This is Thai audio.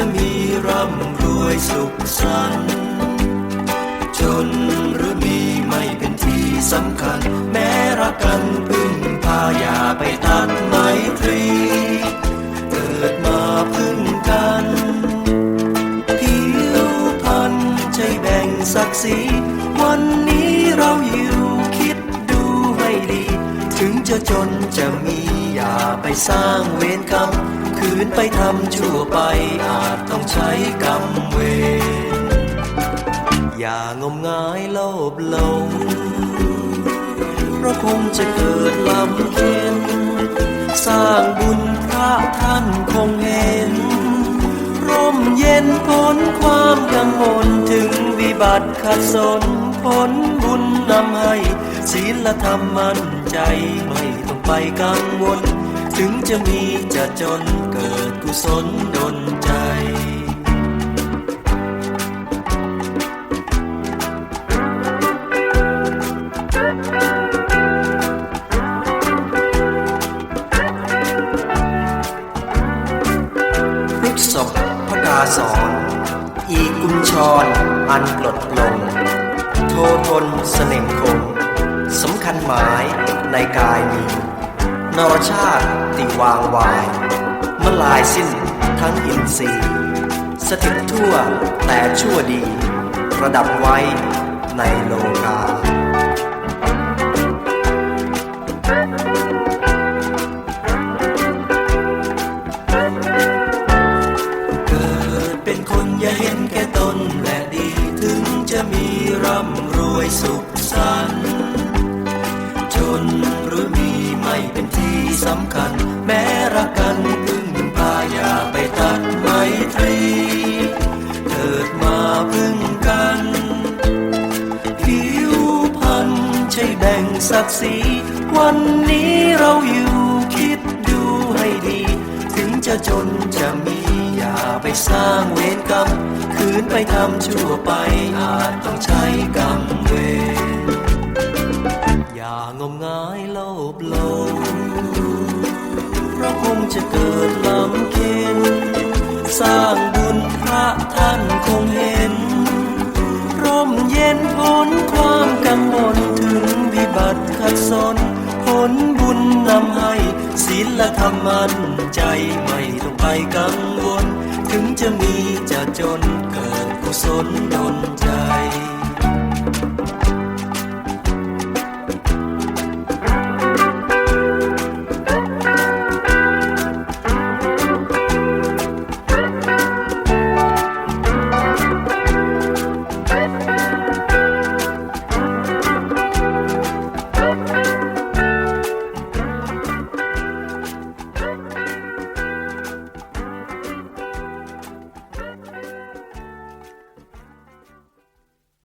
ะมีร่ำรวยสุขสันต์จนหรือมีไม่เป็นที่สำคัญ แม้รักกันพึ่งพาอย่าไปตัดไมตรี เกิดมาพึ่งกันผิวพันใจแบ่งศักดิ์ศรีวันนี้เราอยู่คิดดูให้ดี ถึงจะจนจะมี ไปสร้างเวรกรรม คืนไปทำชั่วไปอาจต้องใช้กรรมเวร อย่างมงายโลภหลงเพราะคงจะเกิดลำเค็นสร้างบุญพระท่านคงเห็น ร่มเย็นพ้นความกังวลถึงวิบัติขัดสนผลบุญนำให้ศีลธรรมมั่นใจไม่ต้องไปกังวล ถึงจะมีจะจนเกิดกุศลดลใจ พฤกษบพกาสอนอีกุญชรอันกลดลง โททนเสน่ห์คงสำคัญหมายในกายมี นรชาติติวางวายมลายสิ้นทั้งอินทรีย์ สถิตทั่วแต่ชั่วดี ประดับไว้ในโลกาเกิดเป็นคนอย่าเห็นแก่ตนและดี ถึงจะมีร่ำรวยสุขสันต์จนหรือมีไม่เป็น สำคัญ แม้รักกันพึ่งพาอย่าไปตัดไมตรีเกิดมาพึ่งกัน ผิวพันใช่แบ่งศักดิ์ศรีวันนี้เราอยู่คิดดูให้ดี ถึงจะจนจะมีอย่าไปสร้างเวรกรรมคืนไปทำชั่วไปอาจต้องใช้กรรมเวรอย่างมงายโลภโลภ งจะเกิดลำเค็นสร้างบุญพระท่านคงเห็น ร่มเย็นพ้นความกังวลถึงวิบัติขัดสนผลบุญนำให้ศีลธรรมมันใจไม่ต้องไปกังวล ถึงจะมีจะจนเกิดกุศลดลใจ